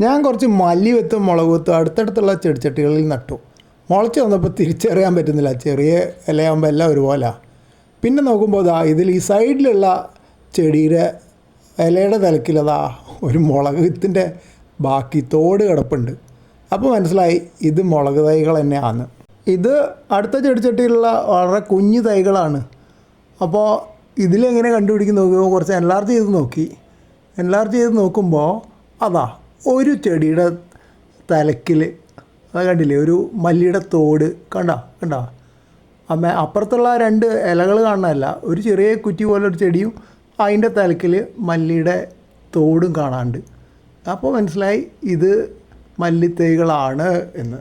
ഞാൻ കുറച്ച് മല്ലി വെത്തും മുളക് വെത്തും അടുത്തടുത്തുള്ള ചെടിച്ചട്ടികളിൽ നട്ടു. മുളച്ച് വന്നപ്പോൾ തിരിച്ചറിയാൻ പറ്റുന്നില്ല. ചെറിയ ഇലയാകുമ്പോൾ എല്ലാം ഒരുപോലെ. പിന്നെ നോക്കുമ്പോൾ ദാ ഇതിൽ ഈ സൈഡിലുള്ള ചെടിയുടെ ഇലയുടെ തലക്കിലതാ ഒരു മുളക് വിത്തിന്റെ ബാക്കി തോട് കിടപ്പുണ്ട്. അപ്പോൾ മനസ്സിലായി ഇത് മുളക് തൈകൾ തന്നെയാണ്. ഇത് അടുത്ത ചെടിച്ചട്ടിയിലുള്ള വളരെ കുഞ്ഞു തൈകളാണ്. അപ്പോൾ ഇതിലെങ്ങനെ കണ്ടുപിടിക്കുന്ന നോക്കുമ്പോൾ കുറച്ച് എൻലാർജ് ചെയ്ത് നോക്കി. എൻലാർജ് ചെയ്ത് നോക്കുമ്പോൾ അതാ ഒരു ചെടിയുടെ തലക്കിൽ അത് കണ്ടില്ലേ ഒരു മല്ലിയുടെ തോട് കണ്ട കണ്ട? അമ്മ അപ്പുറത്തുള്ള രണ്ട് ഇലകൾ കാണാനല്ല ഒരു ചെറിയ കുറ്റി പോലെ ഒരു ചെടിയും അതിന്റെ തലക്കിൽ മല്ലിയുടെ തോടും കാണാണ്ട് അപ്പോൾ മനസ്സിലായി ഇത് മല്ലിത്തൈകളാണ് എന്ന്.